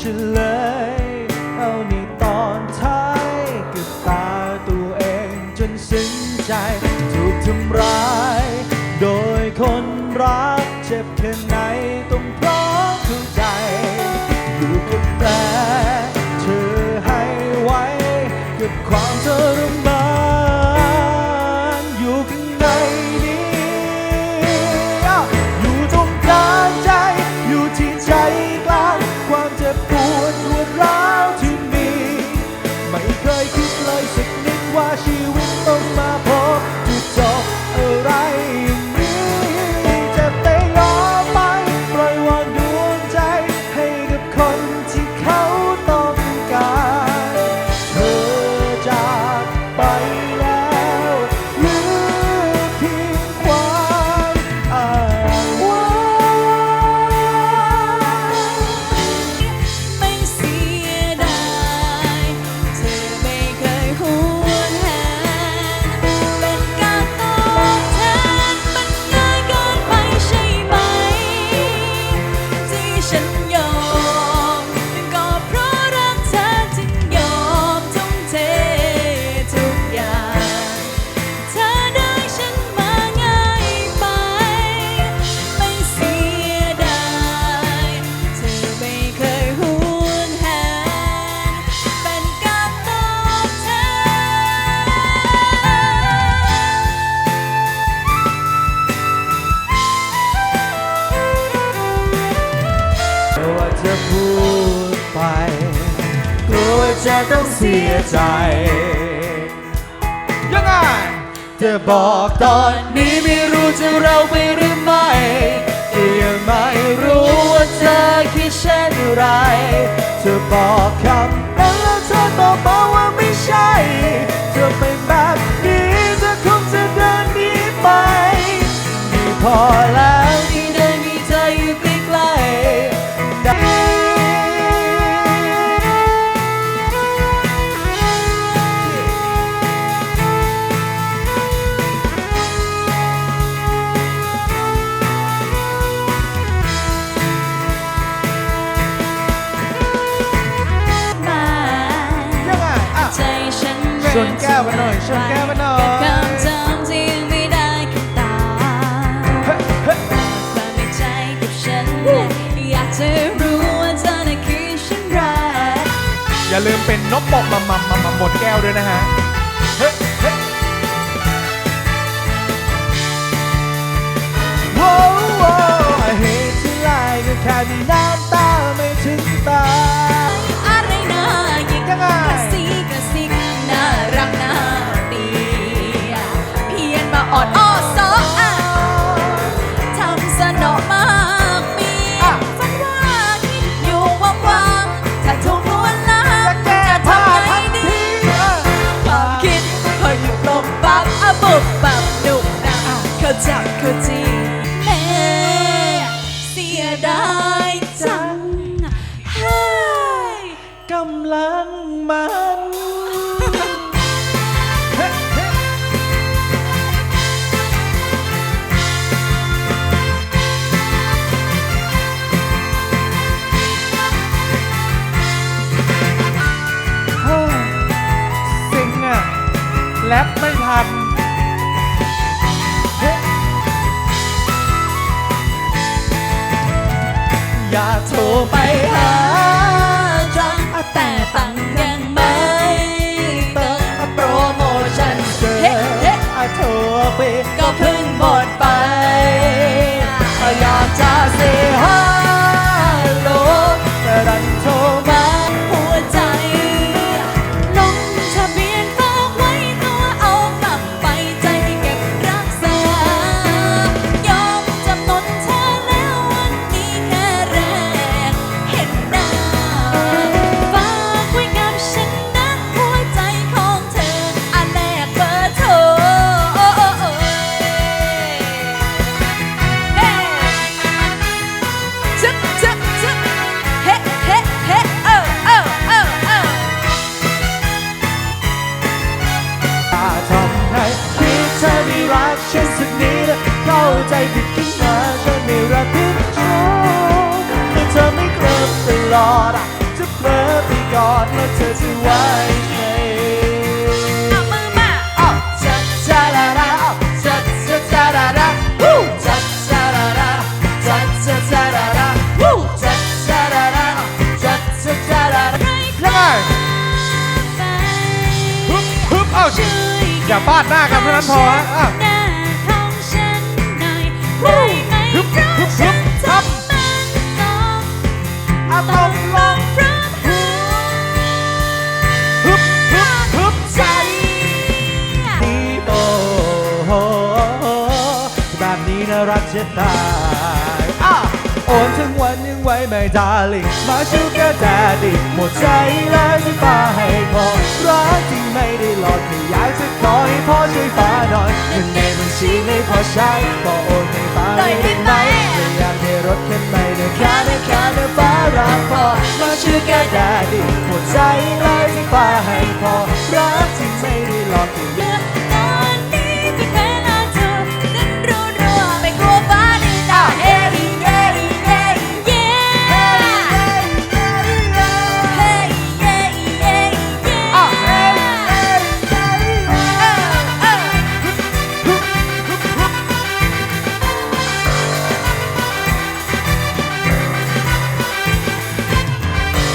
ฉันเลย เอานี่ตอนท้ายกับตาตัวเองจนสิ้นใจ ถูกทำร้าย โดยคนรักเจ็บแค่ไหนต้องพล จะพูดไป กลัวจะต้องเสียใจ ยังไงจะบอกตอนนี้ไม่รู้จะเราไปหรือไม่ยังไม่รู้ว่าเธอคิดเช่นไรเธอบอกคำนั้นแล้วเธอตอกบอกว่าไม่ใช่เธอเป็นแบบนี้เธอคงจะเดินหนีไปไม่พอแล้ว มาหน่อยช่วยแก้มาหน่อยคำจำที่ยังไม่ได้คำตาความในใจกับฉันอยากจะรู้ว่าเธอน่ะคือฉันรักอย่าลืมเป็นนกปกมามามามหมดแก้วด้วยนะฮะโว้โว้เหตุที่ไรก็แค่มีน้ำตาไม่ถึงตา ไปหาจังแต่ตังยังไม่เติมโปรโมชั่นเกินโทรไปก็เพิ่งบอก ลอดจะเผลอไปกอดแล้วเธอจะไว้ไหมอ้าวชัดชาลาลาอ้าวชัดชัดชาลาลาฮู้ชัดชาลาลาชัดชัดชาลาลาฮู้ชัดชาลาลาอ้าวชัดชัดชาลาลาแล้วไงฮึบฮึบเอ้าอย่าฟาดหน้ากันเท่านั้นพอฮะ แบบนี้น่ารักจะตายอะโอนทั้งวันยังไหวไหมดาริ่งมาชูกระแดดิหมดใจแล้วที่ฟ้าให้พอรักจริงไม่ได้หลอกแค่อยากจะขอให้พ่อช่วยฟ้าหน่อยเงินในบัญชีไม่พอใช้ก็โอนให้ฟ้าเลยได้ไหมไม่อยากให้รถคันใหม่เดินแค่ได้แค่ได้ฟ้ารักพอมาชูกระแดดิหมดใจแล้วที่ฟ้าให้พอรักจริงไม่ได้